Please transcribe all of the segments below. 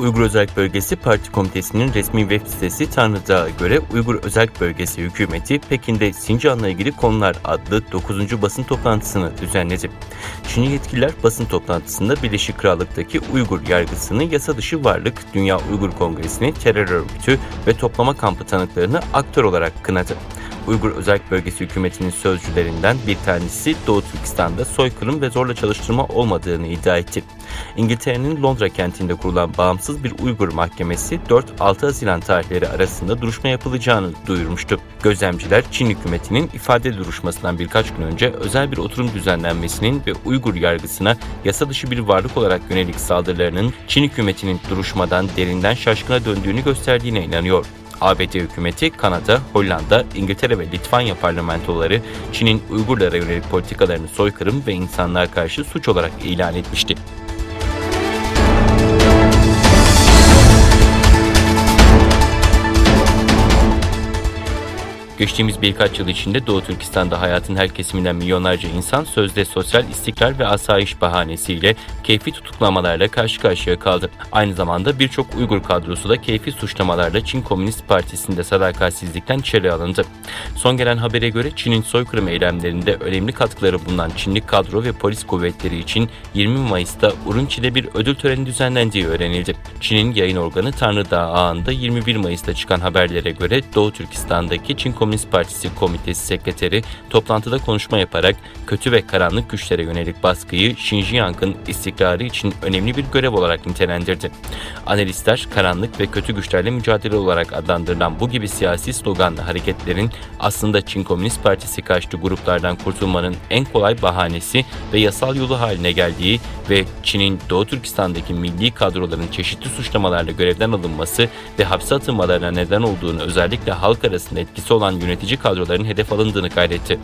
Uygur Özerk Bölgesi Parti Komitesi'nin resmi web sitesi Tanrıdağ'a göre Uygur Özerk Bölgesi hükümeti Pekin'de Sincan'la ilgili konular adlı 9. basın toplantısını düzenledi. Çinli yetkililer basın toplantısında Birleşik Krallık'taki Uygur yargısını yasa dışı varlık, Dünya Uygur Kongresi'ni terör örgütü ve toplama kampı tanıklarını aktör olarak kınadı. Uygur Özerk Bölgesi hükümetinin sözcülerinden bir tanesi Doğu Türkistan'da soykırım ve zorla çalıştırma olmadığını iddia etti. İngiltere'nin Londra kentinde kurulan bağımsız bir Uygur mahkemesi 4-6 Haziran tarihleri arasında duruşma yapılacağını duyurmuştu. Gözlemciler Çin hükümetinin ifade duruşmasından birkaç gün önce özel bir oturum düzenlenmesinin ve Uygur yargısına yasa dışı bir varlık olarak yönelik saldırılarının Çin hükümetinin duruşmadan derinden şaşkına döndüğünü gösterdiğine inanıyor. ABD hükümeti, Kanada, Hollanda, İngiltere ve Litvanya parlamentoları Çin'in Uygurlara yönelik politikalarını soykırım ve insanlığa karşı suç olarak ilan etmişti. Geçtiğimiz birkaç yıl içinde Doğu Türkistan'da hayatın her kesiminden milyonlarca insan sözde sosyal istikrar ve asayiş bahanesiyle keyfi tutuklamalarla karşı karşıya kaldı. Aynı zamanda birçok Uygur kadrosu da keyfi suçlamalarla Çin Komünist Partisi'nde sadakatsizlikten içeri alındı. Son gelen habere göre Çin'in soykırım eylemlerinde önemli katkıları bulunan Çinli kadro ve polis kuvvetleri için 20 Mayıs'ta Urumçi'de bir ödül töreni düzenlendiği öğrenildi. Çin'in yayın organı Tanrıdağ ağında 21 Mayıs'ta çıkan haberlere göre Doğu Türkistan'daki Çin Komünist Partisi Komitesi Sekreteri toplantıda konuşma yaparak kötü ve karanlık güçlere yönelik baskıyı Xinjiang'ın istikrarı için önemli bir görev olarak nitelendirdi. Analistler karanlık ve kötü güçlerle mücadele olarak adlandırılan bu gibi siyasi sloganlı hareketlerin aslında Çin Komünist Partisi karşıtı gruplardan kurtulmanın en kolay bahanesi ve yasal yolu haline geldiği ve Çin'in Doğu Türkistan'daki milli kadroların çeşitli suçlamalarla görevden alınması ve hapse atılmalarına neden olduğunu özellikle halk arasında etkisi olan yönetici kadroların hedef alındığını kaydetti.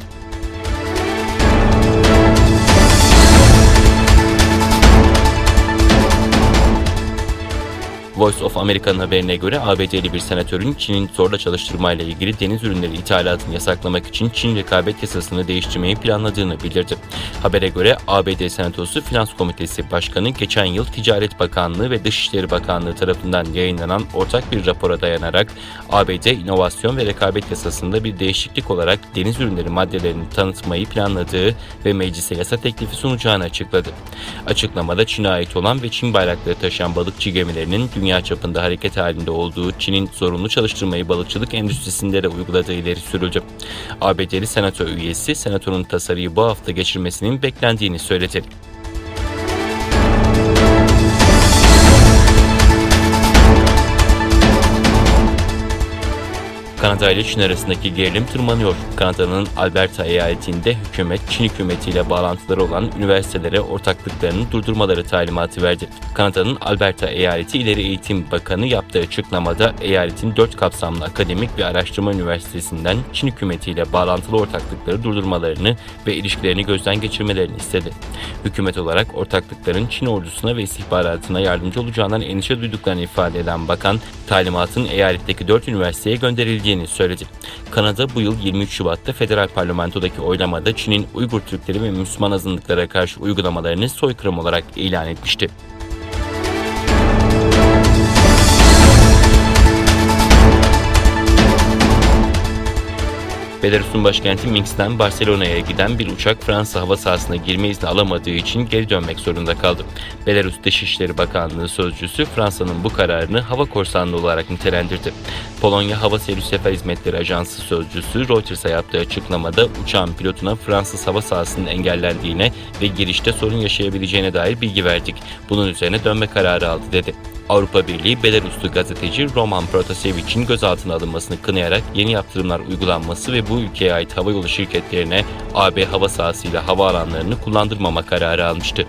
Voice of America'nın haberine göre ABD'li bir senatörün Çin'in zorla çalıştırmayla ilgili deniz ürünleri ithalatını yasaklamak için Çin rekabet yasasını değiştirmeyi planladığını bildirdi. Habere göre ABD Senatosu Finans Komitesi Başkanı geçen yıl Ticaret Bakanlığı ve Dışişleri Bakanlığı tarafından yayınlanan ortak bir rapora dayanarak ABD İnovasyon ve Rekabet Yasasında bir değişiklik olarak deniz ürünleri maddelerini tanıtmayı planladığı ve meclise yasa teklifi sunacağını açıkladı. Açıklamada Çin'e ait olan ve Çin bayrakları taşıyan balıkçı gemilerinin dünya çapında hareket halinde olduğu Çin'in zorunlu çalıştırmayı balıkçılık endüstrisinde de uyguladığı ileri sürüldü. ABD'li senato üyesi senatonun tasarıyı bu hafta geçirmesinin beklendiğini söyledi. Kanada ile Çin arasındaki gerilim tırmanıyor. Kanada'nın Alberta eyaletinde hükümet Çin hükümetiyle bağlantıları olan üniversitelere ortaklıklarını durdurmaları talimatı verdi. Kanada'nın Alberta eyaleti İleri Eğitim Bakanı yaptığı açıklamada eyaletin dört kapsamlı akademik ve araştırma üniversitesinden Çin hükümetiyle bağlantılı ortaklıkları durdurmalarını ve ilişkilerini gözden geçirmelerini istedi. Hükümet olarak ortaklıkların Çin ordusuna ve istihbaratına yardımcı olacağından endişe duyduklarını ifade eden bakan, talimatın eyaletteki dört üniversiteye gönderildiğini söyledi. Kanada bu yıl 23 Şubat'ta federal parlamentodaki oylamada Çin'in Uygur Türkleri ve Müslüman azınlıklara karşı uygulamalarını soykırım olarak ilan etmişti. Belarus'un başkenti Minsk'ten Barcelona'ya giden bir uçak Fransa hava sahasına girme izni alamadığı için geri dönmek zorunda kaldı. Belarus Dışişleri Bakanlığı sözcüsü Fransa'nın bu kararını hava korsanlığı olarak nitelendirdi. Polonya Hava Seyir Sefer Hizmetleri Ajansı sözcüsü Reuters'a yaptığı açıklamada uçağın pilotuna Fransız hava sahasının engellendiğine ve girişte sorun yaşayabileceğine dair bilgi verdik. Bunun üzerine dönme kararı aldı dedi. Avrupa Birliği Belaruslu gazeteci Roman Protasevic'in gözaltına alınmasını kınayarak yeni yaptırımlar uygulanması ve bu ülkeye ait havayolu şirketlerine AB hava sahasıyla hava alanlarını kullandırmama kararı almıştı.